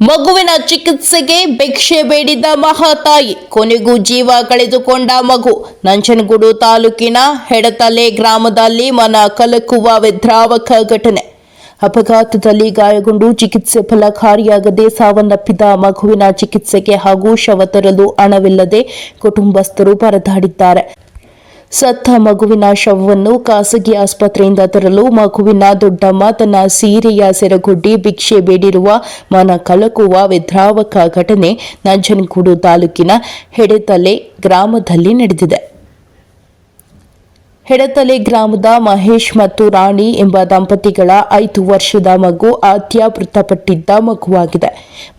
ಮಗುವಿನ ಚಿಕಿತ್ಸೆಗೆ ಭಿಕ್ಷೆ ಬೇಡಿದ್ದ ಮಹಾತಾಯಿ, ಕೊನೆಗೂ ಜೀವ ಕಳೆದುಕೊಂಡ ಮಗು. ನಂಜನಗೂಡು ತಾಲೂಕಿನ ಹೆಡತಲೆ ಗ್ರಾಮದಲ್ಲಿ ಮನ ಕಲಕುವ ವಿದ್ರಾವಕ ಘಟನೆ. ಅಪಘಾತದಲ್ಲಿ ಗಾಯಗೊಂಡು ಚಿಕಿತ್ಸೆ ಫಲಕಾರಿಯಾಗದೆ ಸಾವನ್ನಪ್ಪಿದ ಮಗುವಿನ ಚಿಕಿತ್ಸೆಗೆ ಹಾಗೂ ಶವ ತರಲು ಹಣವಿಲ್ಲದೆ ಕುಟುಂಬಸ್ಥರು ಪರದಾಡಿದ್ದಾರೆ. ಸತ್ತ ಮಗುವಿನ ಶವವನ್ನು ಖಾಸಗಿ ಆಸ್ಪತ್ರೆಯಿಂದ ತರಲು ಮಗುವಿನ ದೊಡ್ಡಮ್ಮ ತನ್ನ ಸೀರೆಯ ಸೆರಗುಡ್ಡಿ ಭಿಕ್ಷೆ ಬೇಡಿರುವ ಮನ ಕಲಕುವ ವಿದ್ರಾವಕ ಘಟನೆ ನಂಜನಗೂಡು ತಾಲೂಕಿನ ಹೆಡೆತಲೆ ಗ್ರಾಮದಲ್ಲಿ ನಡೆದಿದೆ. ಹೆಡತಲೆ ಗ್ರಾಮದ ಮಹೇಶ್ ಮತ್ತು ರಾಣಿ ಎಂಬ ದಂಪತಿಗಳ ಐದು ವರ್ಷದ ಮಗು ಆದ್ಯ ಮೃತಪಟ್ಟಿದ್ದ ಮಗುವಾಗಿದೆ.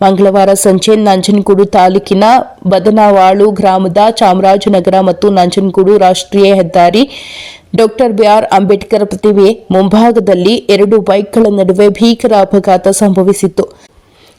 ಮಂಗಳವಾರ ಸಂಜೆ ನಂಜನಗೂಡು ತಾಲೂಕಿನ ಬದನವಾಳು ಗ್ರಾಮದ ಚಾಮರಾಜನಗರ ಮತ್ತು ನಂಜನಗೂಡು ರಾಷ್ಟ್ರೀಯ ಹೆದ್ದಾರಿ ಡಾಕ್ಟರ್ ಬಿಆರ್ ಅಂಬೇಡ್ಕರ್ ಪ್ರತಿಮೆ ಮುಂಭಾಗದಲ್ಲಿ ಎರಡು ಬೈಕ್ಗಳ ನಡುವೆ ಭೀಕರ ಅಪಘಾತ ಸಂಭವಿಸಿತ್ತು.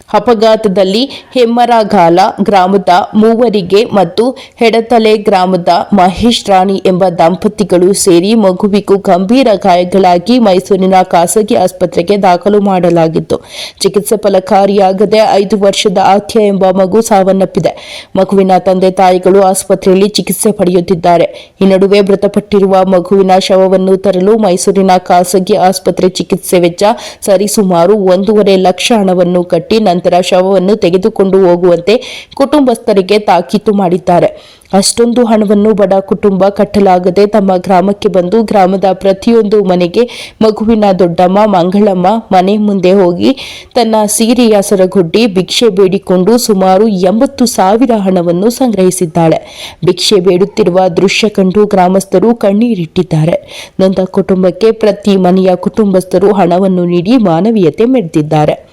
ಅಪಘಾತದಲ್ಲಿ ಹೆಮ್ಮರಗಾಲ ಗ್ರಾಮದ ಮೂವರಿಗೆ ಮತ್ತು ಹೆಡತಲೆ ಗ್ರಾಮದ ಮಹೇಶ್ ರಾಣಿ ಎಂಬ ದಂಪತಿಗಳು ಸೇರಿ ಮಗುವಿಗೂ ಗಂಭೀರ ಗಾಯಗಳಾಗಿ ಮೈಸೂರಿನ ಖಾಸಗಿ ಆಸ್ಪತ್ರೆಗೆ ದಾಖಲು ಮಾಡಲಾಗಿತ್ತು. ಚಿಕಿತ್ಸೆ ಫಲಕಾರಿಯಾಗದೆ ಐದು ವರ್ಷದ ಆತ್ಯ ಎಂಬ ಮಗು ಸಾವನ್ನಪ್ಪಿದೆ. ಮಗುವಿನ ತಂದೆ ತಾಯಿಗಳು ಆಸ್ಪತ್ರೆಯಲ್ಲಿ ಚಿಕಿತ್ಸೆ ಪಡೆಯುತ್ತಿದ್ದಾರೆ. ಈ ನಡುವೆ ಮೃತಪಟ್ಟಿರುವ ಮಗುವಿನ ಶವವನ್ನು ತರಲು ಮೈಸೂರಿನ ಖಾಸಗಿ ಆಸ್ಪತ್ರೆ ಚಿಕಿತ್ಸೆ ವೆಚ್ಚ ಸರಿಸುಮಾರು ಒಂದೂವರೆ ಲಕ್ಷ ಹಣವನ್ನು ಕಟ್ಟಿ ನಂತರ ಶವವನ್ನು ತೆಗೆದುಕೊಂಡು ಹೋಗುವಂತೆ ಕುಟುಂಬಸ್ಥರಿಗೆ ತಾಕೀತು ಮಾಡಿದ್ದಾರೆ. ಅಷ್ಟೊಂದು ಹಣವನ್ನು ಬಡ ಕುಟುಂಬ ಕಟ್ಟಲಾಗದೆ ತಮ್ಮ ಗ್ರಾಮಕ್ಕೆ ಬಂದು ಗ್ರಾಮದ ಪ್ರತಿಯೊಂದು ಮನೆಗೆ ಮಗುವಿನ ದೊಡ್ಡಮ್ಮ, ಮಂಗಳಮ್ಮ ಮನೆ ಮುಂದೆ ಹೋಗಿ ತನ್ನ ಸೀರೆಯ ಸರಗುಡ್ಡಿ ಭಿಕ್ಷೆ ಬೇಡಿಕೊಂಡು ಸುಮಾರು ಎಂಬತ್ತು ಸಾವಿರ ಹಣವನ್ನು ಸಂಗ್ರಹಿಸಿದ್ದಾಳೆ. ಭಿಕ್ಷೆ ಬೇಡುತ್ತಿರುವ ದೃಶ್ಯ ಕಂಡು ಗ್ರಾಮಸ್ಥರು ಕಣ್ಣೀರಿಟ್ಟಿದ್ದಾರೆ. ನೊಂದ ಕುಟುಂಬಕ್ಕೆ ಪ್ರತಿ ಮನೆಯ ಕುಟುಂಬಸ್ಥರು ಹಣವನ್ನು ನೀಡಿ ಮಾನವೀಯತೆ ಮೆರೆದಿದ್ದಾರೆ.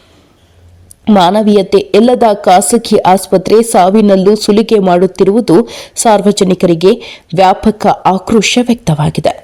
ಮಾನವೀಯತೆ ಎಲ್ಲದ ಖಾಸಗಿ ಆಸ್ಪತ್ರೆ ಸಾವಿನಲ್ಲೂ ಸುಲಿಗೆ ಮಾಡುತ್ತಿರುವುದು ಸಾರ್ವಜನಿಕರಿಗೆ ವ್ಯಾಪಕ ಆಕ್ರೋಶ ವ್ಯಕ್ತವಾಗಿದೆ.